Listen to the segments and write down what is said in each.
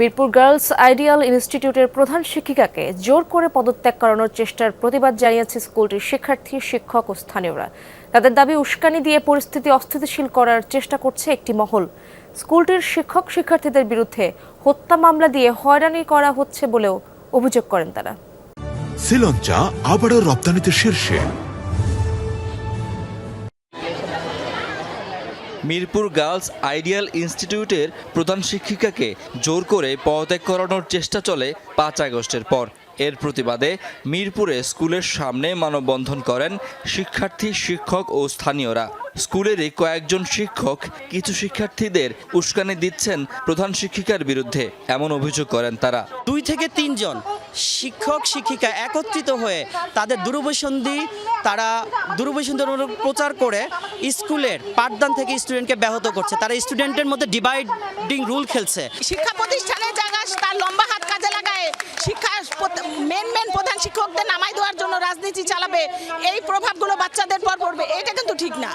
Mirpur girls ideal ইনস্টিটিউটের প্রধান শিক্ষিকাকে জোর করে পদত্যাগ করানোর চেষ্টার প্রতিবাদ জানিয়েছে স্কুলটির শিক্ষার্থী, শিক্ষক ও স্থানীয়রা। তাদের দাবি, উস্কানি দিয়ে পরিস্থিতি অস্থিতিশীল করার চেষ্টা করছে একটি মহল। স্কুলটির শিক্ষক, শিক্ষার্থীদের বিরুদ্ধে হত্যা মামলা দিয়ে হয়রানি করা হচ্ছে বলেও অভিযোগ করেন তারা। শ্রীলঞ্চা আবারও রপ্তানিতে শীর্ষে। মিরপুর গার্লস আইডিয়াল ইনস্টিটিউটের প্রধান শিক্ষিকাকে জোর করে পদত্যাগ করানোর চেষ্টা চলে পাঁচ আগস্টের পর। এর প্রতিবাদে মিরপুরে স্কুলের সামনে মানববন্ধন করেন শিক্ষার্থী, শিক্ষক ও স্থানীয়রা। স্কুলেরই কয়েকজন শিক্ষক কিছু শিক্ষার্থীদের উস্কানি দিচ্ছেন প্রধান শিক্ষিকার বিরুদ্ধে, এমন অভিযোগ করেন তারা। দুই থেকে তিনজন শিক্ষক শিক্ষিকা একত্রিত হয়ে তাদের দুরবসন্ধি তারা দুরবসন্ধি প্রচার করে স্কুলের পাঠদান থেকে স্টুডেন্টকে ব্যাহত করছে। তারা স্টুডেন্টের মধ্যে ডিভাইডিং রুল খেলছে। শিক্ষা প্রতিষ্ঠানের জায়গা তার লম্বা হাত কাজে লাগায়। শিক্ষা মেন মেন প্রধান শিক্ষকদের নামাই দেওয়ার জন্য রাজনীতি চালাবে। এই প্রভাবগুলো বাচ্চাদের পর পড়বে। এটা কিন্তু ঠিক না।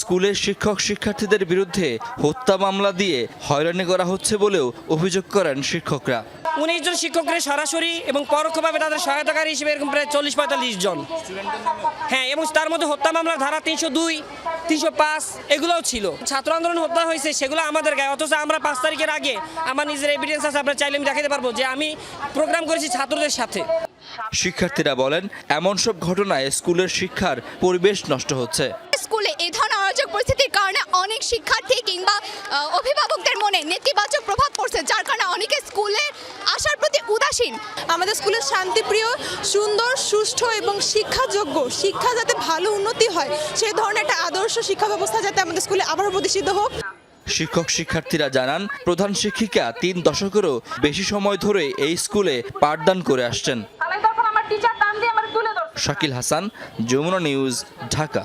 স্কুলের শিক্ষক শিক্ষার্থীদের বিরুদ্ধে হত্যা মামলা দিয়ে হয়রানি করা হচ্ছে বলেও অভিযোগ করেন শিক্ষকরা। উনিশ জন শিক্ষকদের সরাসরি এবং পরোক্ষভাবে তাদের সহায়তাকারী হিসেবে এরকম প্রায় চল্লিশ পঁয়তাল্লিশ জন। হ্যাঁ এবং তার মধ্যে হত্যা মামলার ধারা তিনশো দুই তিনশো পাঁচ এগুলোও ছিল। ছাত্র আন্দোলন হত্যা হয়েছে সেগুলো আমাদের গায়ে। অথচ আমরা পাঁচ তারিখের আগে আমার নিজের এভিডেন্স আছে আপনারা চাইলে আমি দেখাতে পারব যে আমি প্রোগ্রাম করেছি ছাত্রদের সাথে। শিক্ষার্থীরা বলেন এমন সব ঘটনায় স্কুলের শিক্ষার পরিবেশ নষ্ট হচ্ছে। স্কুলে এই ধরনের অরাজক পরিস্থিতির কারণে অনেক শিক্ষার্থী কিংবা অভিভাবকদের মনে নেতিবাচক প্রভাব পড়ছে যার কারণে অনেকে উদাসীন আমাদের স্কুলের শান্তিপ্রিয় সুন্দর সুষ্ঠু এবং শিক্ষাযোগ্য শিক্ষা যাতে ভালো উন্নতি হয় সেই ধরনের একটা আদর্শ শিক্ষা ব্যবস্থা যাতে আমাদের স্কুলে আবারও প্রতিষ্ঠিত হোক। শিক্ষক শিক্ষার্থীরা জানান প্রধান শিক্ষিকা তিন দশকেরও বেশি সময় ধরে এই স্কুলে পাঠদান করে আসছেন। শাকিল হাসান যমুনা নিউজ ঢাকা।